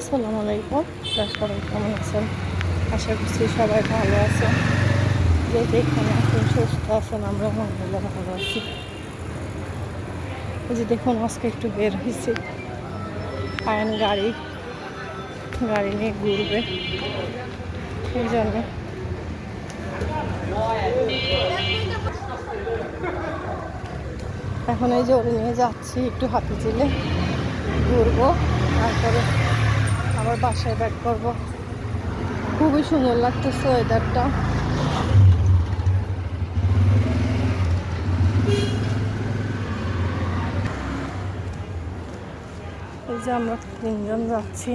আসসালামু আলাইকুম। সবাই কেমন আছেন? আশা করছি সবাই ভালো আছেন। যে যেখানে আছেন, সুস্থ আছেন, আমরা আলহামদুলিল্লাহ ভালো আছি। যে দেখুন, আজকে একটু বের হয়েছি। আয়ন গাড়ি গাড়ি নিয়ে ঘুরবে। এই জন্য। এখন এই যে ওরে নিয়ে যাচ্ছি, একটু হাতে চিলে ঘুরবো। তারপরে আবার বাসায় ব্যাক করব। খুবই সুন্দর লাগতেছে ওয়েদারটা এই যে আমরা তিনজন যাচ্ছি।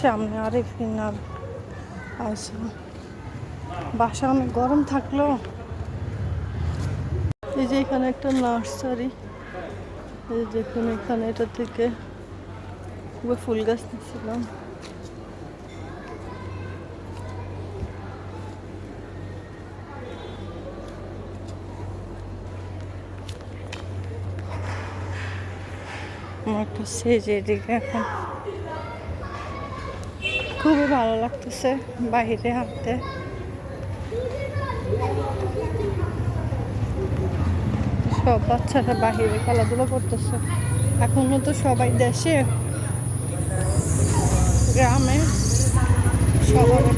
সামনে আর আর আয়সা বাসা অনেক গরম থাকল। এই যে এখানে একটা নার্সারি। এই দেখুন এখানে এটা থেকে খুবই ফুল গাছ আমার একটা সেজ এখন। খুবই ভালো লাগতেছে বাইরে হাঁটতে। সব বাচ্চারা বাহিরে খেলাধুলা করতেছে। এখনও তো সবাই দেশে। গ্রামে শহরে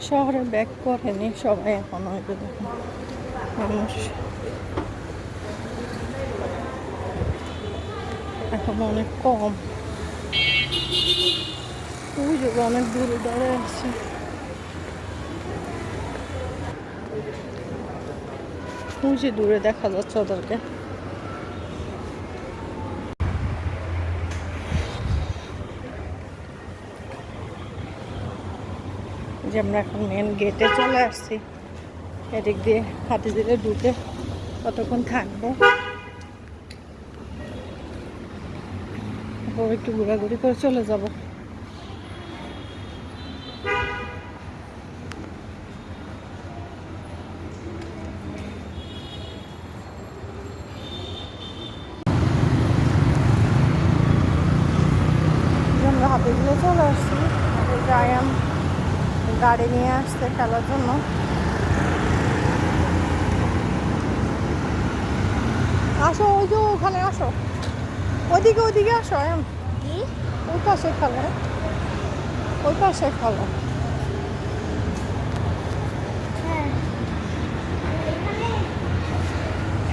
শহরে ব্যাক করেনি, সবাই এখন হয়তো দেখুন, মানুষ। এখন অনেক কম। যে অনেক দূরে দাঁড়ায় আছে। যে দূরে দেখা যাচ্ছে ওদেরকে। যে আমরা এখন মেন গেটে চলে আসছি। এদিক দিয়ে হাতে দিলে ঢুকে কতক্ষণ থাকব? একটু ঘোরাঘুরি করে চলে যাব আমরা হাতে দিলে চলে আসছি আয়াম গাড়ি খেলার জন্য। আসো ওই যে ওখানে আসো। ওদিকে ওইদিকে আসো এম ওই পাশে খেলো। ওই পাশে খেলো।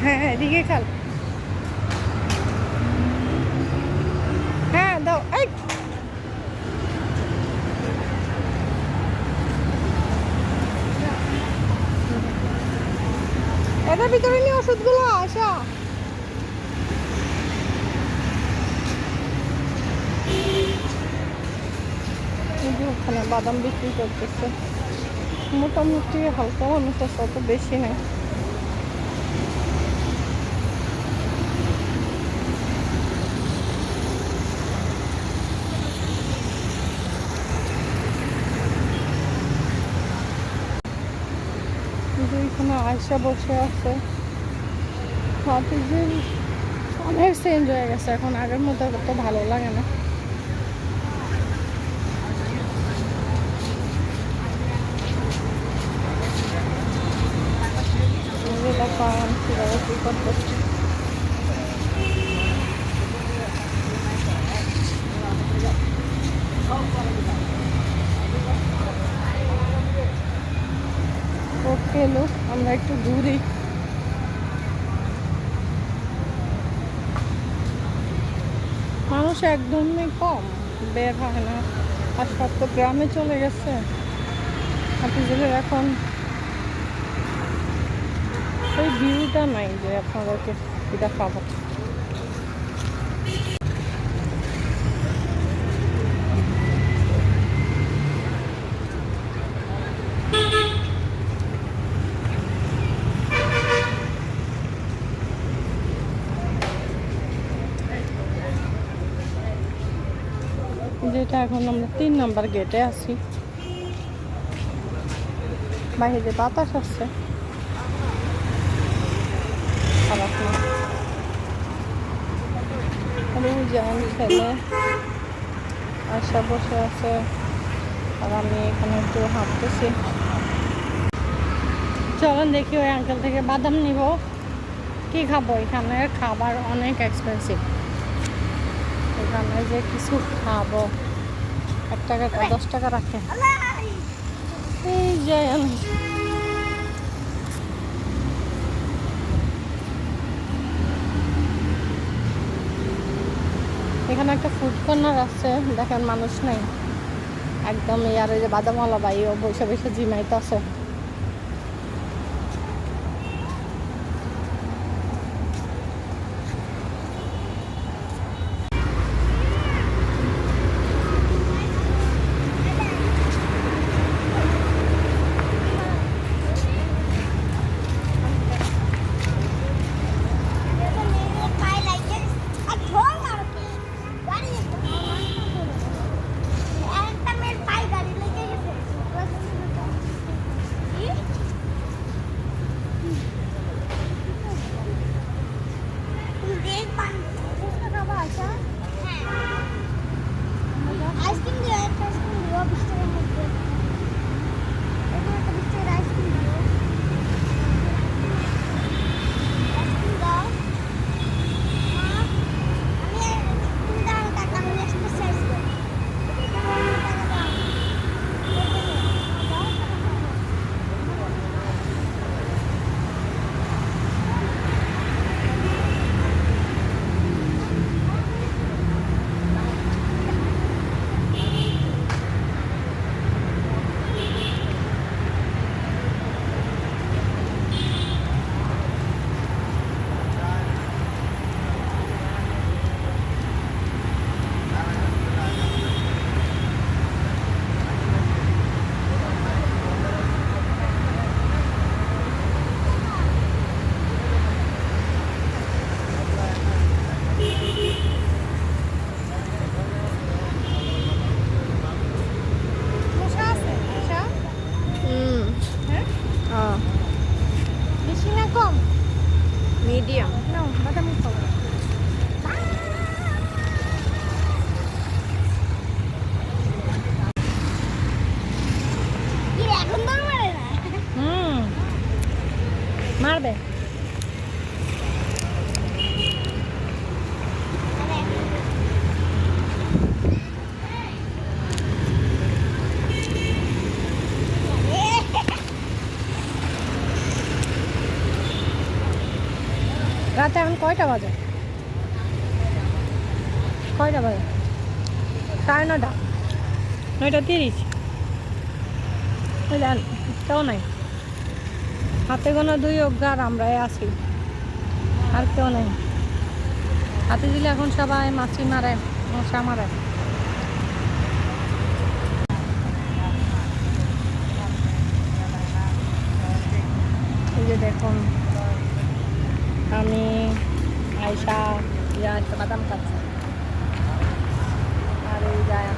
হ্যাঁ এদিকে খেল। হ্যাঁ দাও এই। এটার ভিতরে নিয়ে ওষুধগুলো আসা। ওখানে বাদাম বিক্রি করতেছে। মোটামুটি হালকা মানুষ তো বেশি নেই। এখানে আয়সা বসে আছে। হাতিঝিল অনেক চেঞ্জ হয়ে গেছে, এখন আগের মতো তো ভালো লাগে না। পান কীভাবে কী করতেছে ঘুরি মানুষ একদমই কম, বের হয় না। আর সব তো গ্রামে চলে গেছে। হাতিজুলের এখন ওই ভিউটা নাই যে আপনাদেরকে এটা পাবো। এখন আমরা তিন নাম্বার গেটে আছি। বাইরে বাতাস আসছে। আশা বসে আছে, আর আমি এখানে একটু হাঁটতেছি। চলুন দেখি ওই আঙ্কেল থেকে বাদাম নিব। কি খাব? এখানে খাবার অনেক এক্সপেন্সিভ এখানে যে কিছু খাব। টাকা দশ টাকা এই এখানে একটা ফুড কর্নার আছে, দেখেন মানুষ নাই। একদম ইয়ার ওই যে বাদামওয়ালা ভাই, ও বসে বসে জিমাইতে আছে কয়টা বাজে? কয়টা বাজে? সাড়ে নটা নয়টা তিরিশ। কেউ নাই। হাতে কোনো দুই অজ্ঞার আমরাই আছি। আর কেউ নেই। হাতে দিলে এখন সবাই মাছি মারে, মশা মারে। যে দেখুন, আমি আয়সা ইয়া একটা বাদাম খাচ্ছি। আর এই যায়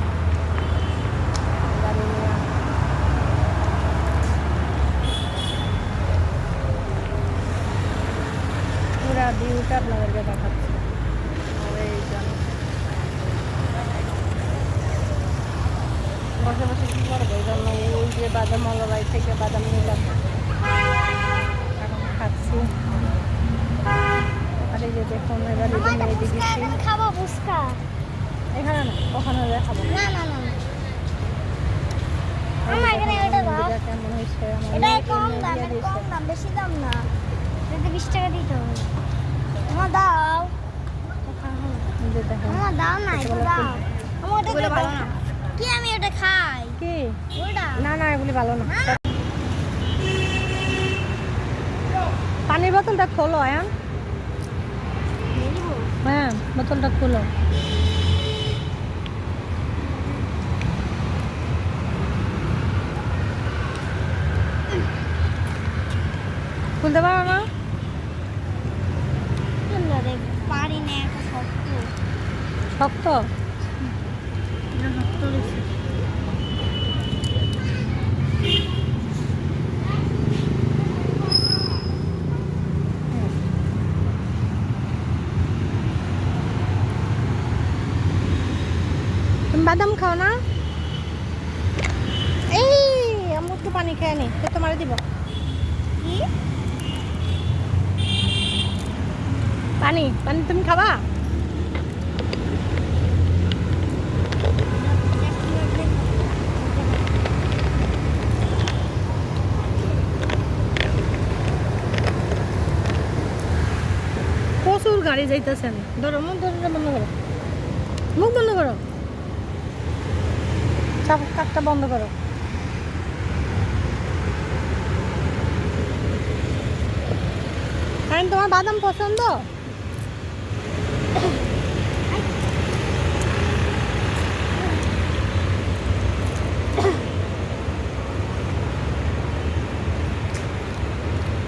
পুরা ভিউটা আপনাদেরকে দেখাচ্ছি। আর এই বসে বসে কি করব? এই জন্য ওই যে বাদাম বাড়ি থেকে বাদাম নিলাম। এখন খাচ্ছি। এই যে দেখুন এবার এখন খাব ফুচকা। এখানে না ওখানে দেখাবো না না না। আমার এখানে এটা দাও। কেমন হয়েছে এটা কম দাম দিয়ে এটা দিয়েছে। কম দাম বেশি দাম না। এটাতে বিশ টাকা দিতে হবে। আমার দাও। এই যে দেখুন আমার দাও না এটা দাও। আমার ওটা ভালো না। কি আমি ওটা খাই? কি? ওটা। না না এগুলি ভালো না। না। পানির বোতলটা খোলো আয়ান। নেব হ্যাঁ বোতলটা খোলো খুলতে পারো না সুন্দর রে পারি না এত শক্ত শক্ত না শক্ত বেশি বাদাম খাও না এই আমি একটু পানি খেয়ে নি তো তোমার দিব কি পানি পানি তুমি খাবা গাড়ি যাইতেছেন? ধরো, মুখ ধরো বন্ধ করো। মুখ বন্ধ করো। কাকটা বন্ধ করো। কারণ তোমার বাদাম পছন্দ?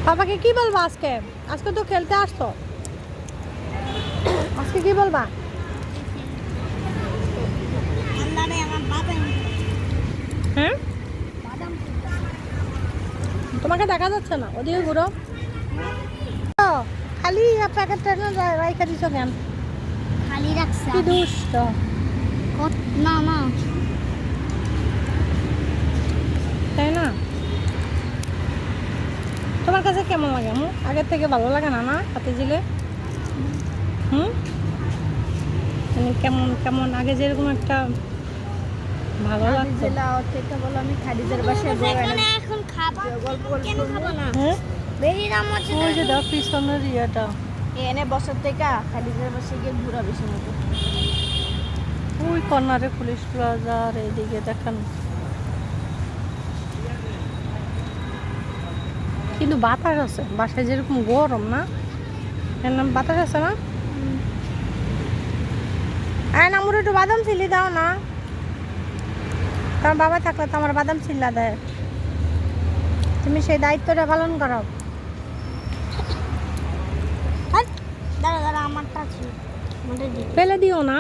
বাবাকে কি বলব আজকে? আজকে তো খেলতে আসতো। কি বলবা? হ্যাঁ তোমাকে দেখা যাচ্ছে না ওদিকে ঘুরো। খালি রাইখা দিছ কেন? খালি রাখছে। কি দুষ্ট। না না। তাই না? তোমার কাছে কেমন লাগে হুম আগের থেকে ভালো লাগে না না? হাতে জিলে হুম? মানে কেমন কেমন? আগে যেরকম একটা ভালো লাগতো। থেকে বলো আমি খাদিজার বাসায় এখানে এখন খাবার কেন খাব না? হ্যাঁ? বেরিয়ে ওই যে দেখ পিছনের ইয়েটা। এনে বছর থেকে খাদিজার গিয়ে মতো ওই কর্নারে পুলিশ প্লাজা আর এইদিকে দেখেন। কিন্তু বাতাস আছে। বাসায় যেরকম গরম না? এর নাম বাতাস আছে না? আয় না একটু বাদাম চিলি দাও না। তোমার বাবা থাকলে তো আমার বাদাম চিল্লা দেয় তুমি সেই দায়িত্বটা পালন করো। দাঁড়া দাঁড়া আমারটা ছিল ফেলে দিও না।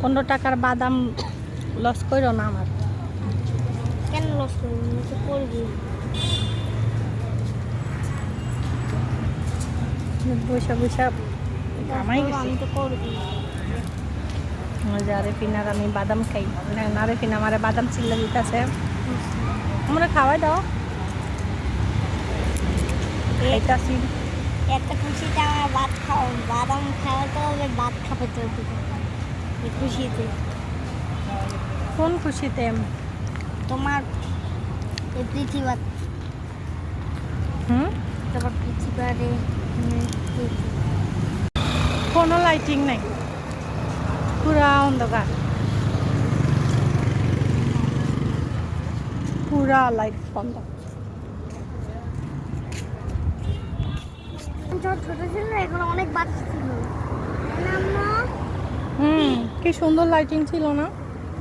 পনেরো টাকার বাদাম লস করো না আমার। কেন লস করবি? বৈশা বৈশা কামাই গেছি। আমি তো করবি মজা রে পিনার আমি বাদাম খাই। না না রে বাদাম চিল্লা দিতেছে। আমরা খাওয়াই দাও। খাইতাছি। এত খুশিতে আমার ভাত খাওয়া বাদাম খাওয়াতে হবে ভাত খাবে তো খুশিতে। কোন খুশিতে? তোমার এই পৃথিবী হুম? তোমার পৃথিবীরে কোনো লাইটিং নাই। পুরা অন্ধকার। পুরা লাইট বন্ধ। ছোট ছিল না এখন অনেক বাচ্চা ছিল। হুম কি সুন্দর লাইটিং ছিল না?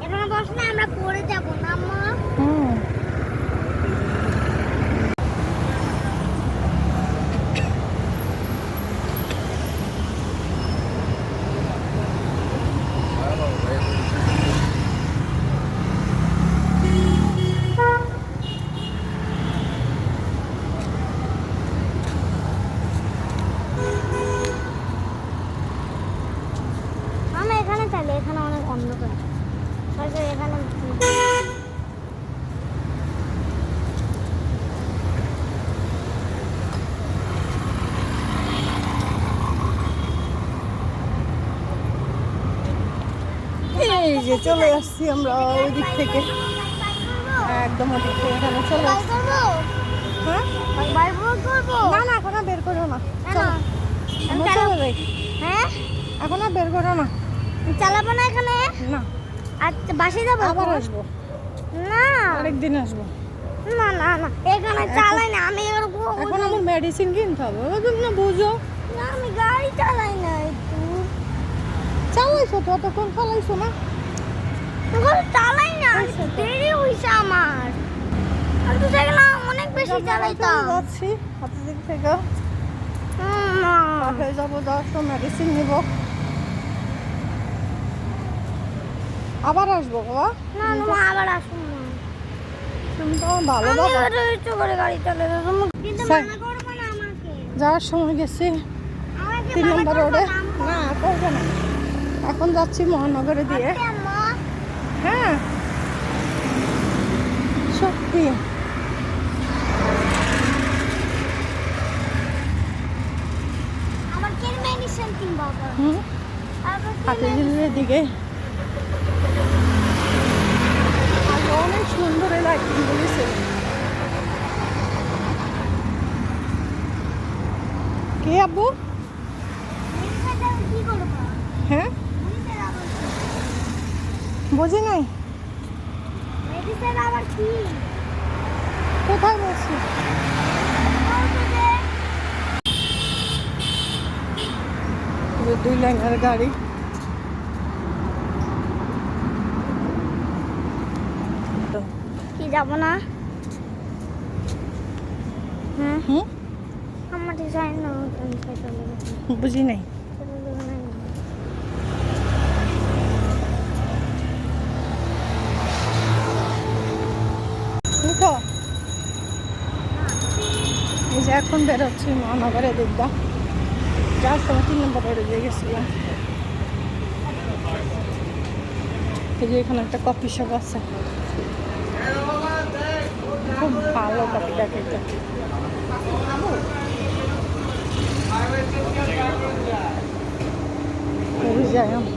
এখানে বসলে আমরা পরে যাব না হুম আমরা এখানে চাইলে এখানে অনেক অন্ধকার হয়তো এখানে এই যে চলে আসছি আমরা ওই দিক থেকে। একদম ওদিক থেকে এখানে চলে আসছি। হ্যাঁ? না না এখন বের করো না। হ্যাঁ? এখন বের করো না। চালাবো না এখানে? না। আচ্ছা বাসে যাব আবার আসব। না। আরেকদিন আসব। না না না। এখানে চালাই না আমি এরকম এখন আমার মেডিসিন কিনতে হবে। তুমি না বুঝো। না আমি গাড়ি চালাই না একটু। চালাইছো তো অতক্ষণ চালাইছো না? চালাই না দেরি হইছে আমার। আমি তো অনেক বেশি চলে চালাইতাম। যাচ্ছি হাতের দিক থেকে। বাসায় যাব যাওয়ার সময় মেডিসিন নিব। আবার আসব বাবা না না আবার না। তুমি তো ভালো বাবা ইচ্ছে করে গাড়ি চালাই তুমি কিন্তু মানা করব না আমাকে। যাওয়ার সময় গেছি। তিন নম্বর রোডে। না, করব না। এখন যাচ্ছি মহানগরে দিয়ে। আম্মু হ্যাঁ। সত্যি। দিকে অনেক সুন্দর বলেছে। কে আব্বু মেডিসিন কি করব হ্যাঁ মেডিসিন আবার বুঝি নাই? কোথায় বলছি? দুই লাইনের গাড়ি। কি যাব না? হ্যাঁ হুম? আমার ডিজাইন বুঝি নাই। এখন বেরোচ্ছি মহানগরে দিকটা যার সময় তিন নম্বর রোডে দিয়ে গেছিলাম এই যে এখানে একটা কফি শপ আছে খুব ভালো কফিটা খেতে যাই আমি।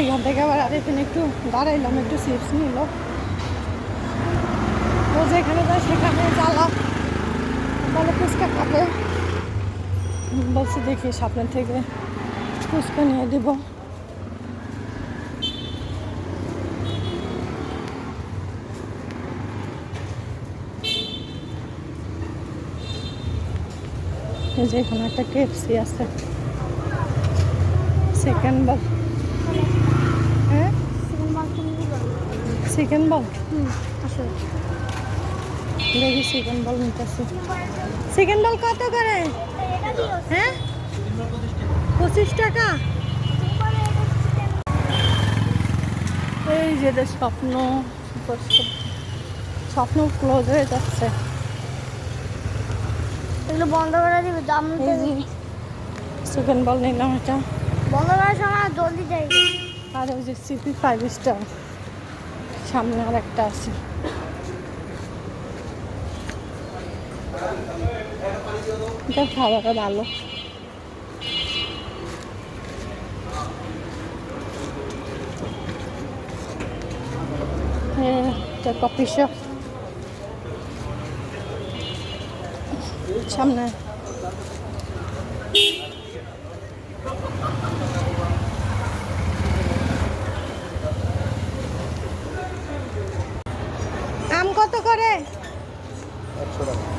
এখান থেকে আবার আর এখানে একটু দাঁড়াইলাম, একটু চিপস নিল। ও যেখানে যায় সেখানে জ্বালা। বলে ফুচকা খাবে। বলছি দেখি সামনে থেকে ফুচকা নিয়ে দেবো যে এখানে একটা কেএফসি আছে। সেকেন্ড বল হ্যাঁ? চিকেন বল দেখি চিকেন বল নিতেছি। চিকেন বল কত করে? হ্যাঁ? পঁচিশ টাকা? এই যে যে স্বপ্ন স্বপ্ন ক্লোজ হয়ে যাচ্ছে। এগুলো বন্ধ করে দিবে দাম চিকেন বল নিলাম এটা। বন্ধ করার সময় জলদি যাই। আর ওই যে সিপি ফাইভ স্টার সামনে আর একটা আছে। এটা খাবারটা ভালো। হ্যাঁ এটা কফি শপ সামনে। আম কত করে?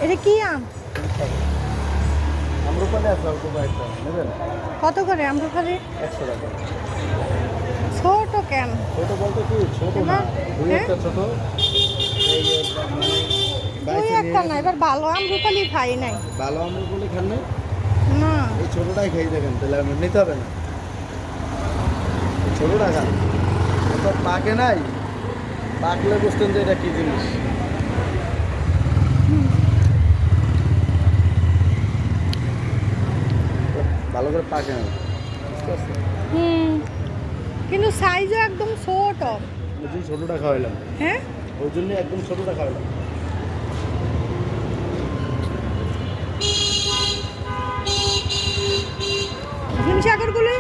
এটা কি আম? আম্রপালি কত করে টাকা। ছোট কেন? ছোট বলতে কি? ছোট না হ্যাঁ? ছোট। বাইশে একটা না এবার ভালো আম্রখালি খাই নাই। ভালো আম্রপালি খান না না। এই ছোটটাই খেয়ে দেখেন তাহলে আপনার নিতে হবে না। ছোটটা খান। তো পাকে নাই। পাকলে বুঝতেন যে এটা কি জিনিস। ভালো করে পাকে না হুম। কিন্তু সাইজও একদম ছোট। ওই জন্য ছোটটা খাওয়াইলাম। হ্যাঁ? ওই জন্য একদম ছোটটা খাওয়াইলাম। হিমসাগরগুলি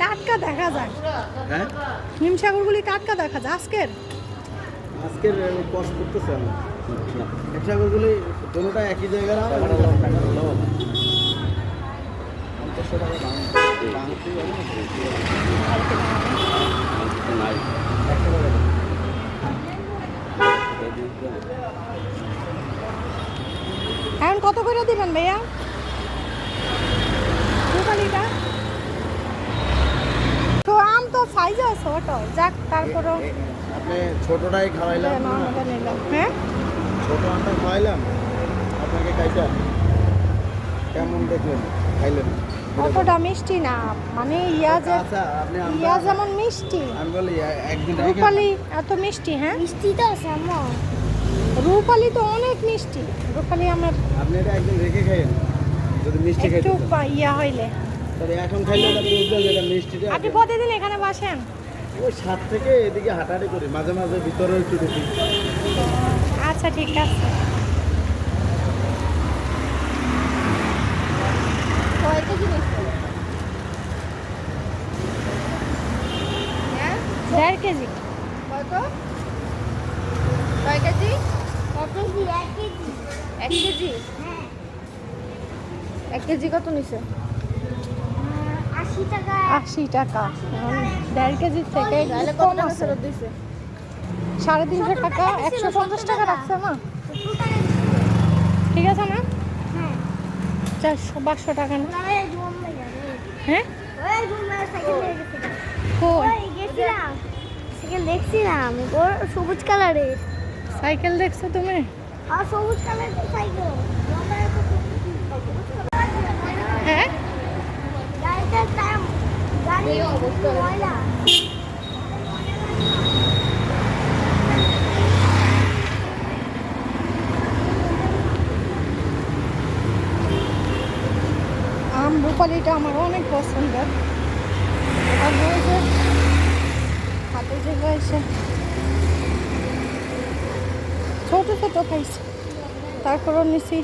টাটকা দেখা যায়। হ্যাঁ? হিমসাগরগুলি টাটকা দেখা যায়। আজকের? আজকের কষ্ট করতেছে আমি। ব্যবসাগুলি দুটোটা একই দাম। এখন কত করে দিবেন ভাইয়া? রুপালিটা তো আম তো সাইজও ছোট। যাক তারপরও আপনি ছোটটাই খাওয়াইলাম নিলাম। হ্যাঁ? ছোট আমটা খাওয়াইলাম আপনাকে খাইটা কেমন দেখলেন? খাইলেন? অতটা মিষ্টি না মানে ইয়া যে আচ্ছা ইয়া যেমন মিষ্টি। আমি বলি একদিন রূপালি এত মিষ্টি হ্যাঁ? মিষ্টি তো আছে আম্মু রূপালি তো অনেক মিষ্টি। রূপালি আমার আপনি এটা একদিন রেখে খাইয়েন যদি মিষ্টি খাইতে একটু ইয়া হইলে। তবে এখন খাইলে এটা বুঝবেন যে এটা মিষ্টিটা আপনি প্রতিদিন এখানে বসেন? ওই সাত থেকে এদিকে হাঁটাহাঁটি করি মাঝে মাঝে ভিতরে একটু ঢুকি আচ্ছা ঠিক আছে। কয় কেজি নিচ্ছে হ্যাঁ? দেড় কেজি। কত? কয় কেজি এক কেজি। এক কেজি? হ্যাঁ। এক কেজি কত নিছে? আশি টাকা। দেড় কেজি থেকে কম আছে। সাড়ে তিনশো টাকা একশো পঞ্চাশ টাকা। রাখছে মা। ঠিক আছে না? চারশো পাঁচশো টাকা না? হ্যাঁ? সাইকেল দেখছিলাম। ওর সবুজ কালারের সাইকেল দেখছ তুমি? আর সবুজ কালারের সাইকেল। হ্যাঁ গাড়িটার দাম গাড়ি ময়লা আম রূপালিটা আমার অনেক পছন্দের। আর ওই হাতে যে রয়েছে, ছোট ছোট খাইছে। তারপরও নিছি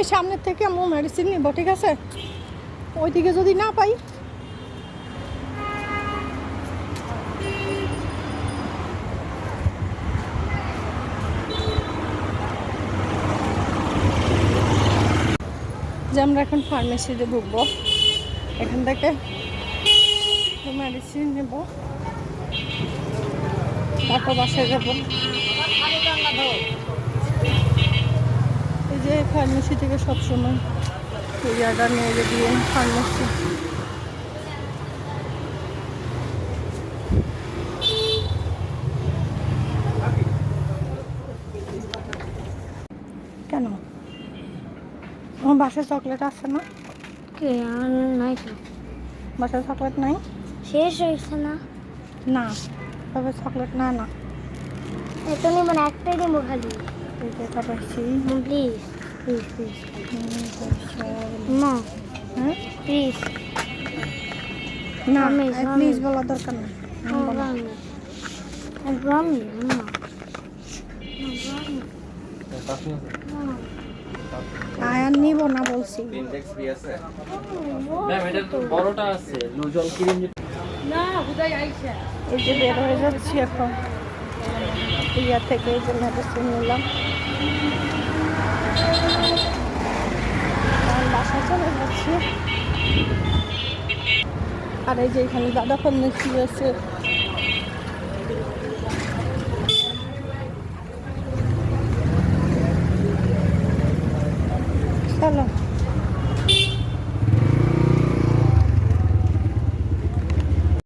ওই সামনের থেকে আমি মেডিসিন নিব, ঠিক আছে? ওইদিকে যদি না পাই। যে আমরা এখন ফার্মেসিতে ঢুকবো। এখান থেকে মেডিসিন নেব। তারপর বাসায় যাব। যে ফার্মেসি থেকে সবসময় কুরিয়ারটা নিয়ে যে দিয়ে ফার্মেসি কেন? আমার বাসায় চকলেট আছে না? কে? আর নাই তো। বাসায় চকলেট নাই? শেষ হয়েছে না। না তবে চকলেট না না। এটা নিব না একটাই নিব খালি এটা পাইছি প্লিজ প্লিজ প্লিজ মা হ্যাঁ প্লিজ না. প্লিজ বলার দরকার নেই। আমি বলব। ব্রাউনি ব্রাউনি মা আয়ান নিব না বলছি। ইন্ডেক্স আছে? ম্যাম এটা তো বড়টা আছে এই যে বের হয়ে যাচ্ছি এখন। ইয়ার থেকে এই জন্য এটা নিলাম বাসা চলে যাচ্ছি। আর এই যে এখানে দাদা ফোন আছে চলো।